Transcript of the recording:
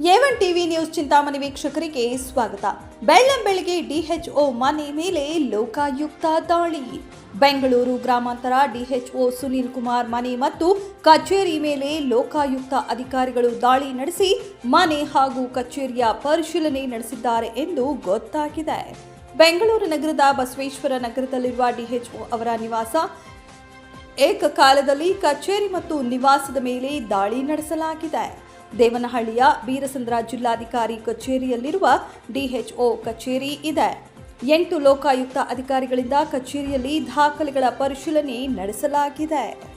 ಎವನ್ TV news Chintamani ವೀಕ್ಷಕರಿಗೆ ಸ್ವಾಗತ. ಬೆಳ್ಳಂಬೆಳಗ್ಗೆ DHO ಮನೆ ಮೇಲೆ ಲೋಕಾಯುಕ್ತ ದಾಳಿ. ಬೆಂಗಳೂರು ಗ್ರಾಮಾಂತರ ಡಿಎಚ್ಒ ಸುನೀಲ್ ಕುಮಾರ್ ಮನೆ ಮತ್ತು ಕಚೇರಿ ಮೇಲೆ ಲೋಕಾಯುಕ್ತ ಅಧಿಕಾರಿಗಳು ದಾಳಿ ನಡೆಸಿ ಮನೆ ಹಾಗೂ ಕಚೇರಿಯ ಪರಿಶೀಲನೆ ನಡೆಸಿದ್ದಾರೆ ಎಂದು ಗೊತ್ತಾಗಿದೆ. ಬೆಂಗಳೂರು ನಗರದ ಬಸವೇಶ್ವರ ನಗರದಲ್ಲಿರುವ ಡಿಎಚ್ಒ ಅವರ ನಿವಾಸ. ಏಕಕಾಲದಲ್ಲಿ ಕಚೇರಿ ಮತ್ತು ನಿವಾಸದ ಮೇಲೆ ದಾಳಿ ನಡೆಸಲಾಗಿದೆ. ದೇವನಹಳ್ಳಿಯ ಬೀರಸಂದ್ರ ಜಿಲ್ಲಾಧಿಕಾರಿ ಕಚೇರಿಯಲ್ಲಿರುವ ಡಿಎಚ್ಒ ಕಚೇರಿ ಇದೆ. ಎಂಟು ಲೋಕಾಯುಕ್ತ ಅಧಿಕಾರಿಗಳಿಂದ ಕಚೇರಿಯಲ್ಲಿ ದಾಖಲೆಗಳ ಪರಿಶೀಲನೆ ನಡೆಸಲಾಗಿದೆ.